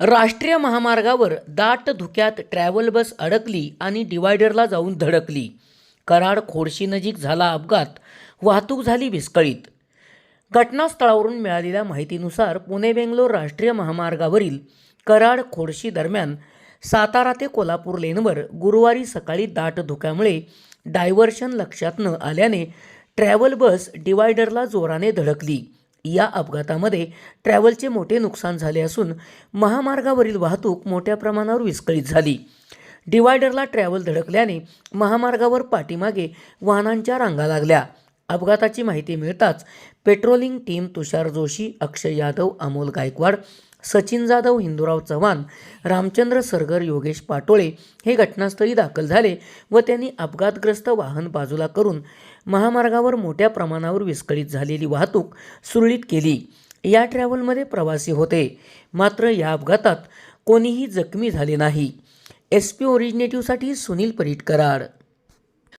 राष्ट्रीय महामार्गावर दाट धुक्यात ट्रॅव्हल बस अडकली आणि डिवायडरला जाऊन धडकली. कराड खोडशी नजीक झाला अपघात. वाहतूक झाली विस्कळीत. घटनास्थळावरून मिळालेल्या माहितीनुसार पुणे बेंगलोर राष्ट्रीय महामार्गावरील कराड खोडशी दरम्यान सातारा ते कोल्हापूर लेनवर गुरुवारी सकाळी दाट धुक्यामुळे डायव्हर्शन लक्षात न आल्याने ट्रॅव्हल बस डिवायडरला जोराने धडकली. या अपघातामध्ये ट्रॅव्हलचे मोठे नुकसान झाले असून महामार्गावरील वाहतूक मोठ्या प्रमाणावर विस्कळीत झाली. डिवायडरला ट्रॅव्हल धडकल्याने महामार्गावर पाठीमागे वाहनांच्या रांगा लागल्या. अपघाताची माहिती मिळताच पेट्रोलिंग टीम तुषार जोशी अक्षय यादव अमोल गायकवाड सचिन जाधव हिंदूराव चव्हाण रामचंद्र सरगर योगेश पाटोळे हे घटनास्थळी दाखल झाले व त्यांनी अपघातग्रस्त वाहन बाजूला करून महामार्गावर मोठ्या प्रमाणावर विस्कळीत झालेली वाहतूक सुरळीत केली. या ट्रॅव्हलमध्ये प्रवासी होते. मात्र या अपघातात कोणीही जखमी झाले नाही. एस पी ओरिजिनेटिव्हसाठी सुनील परीट कराड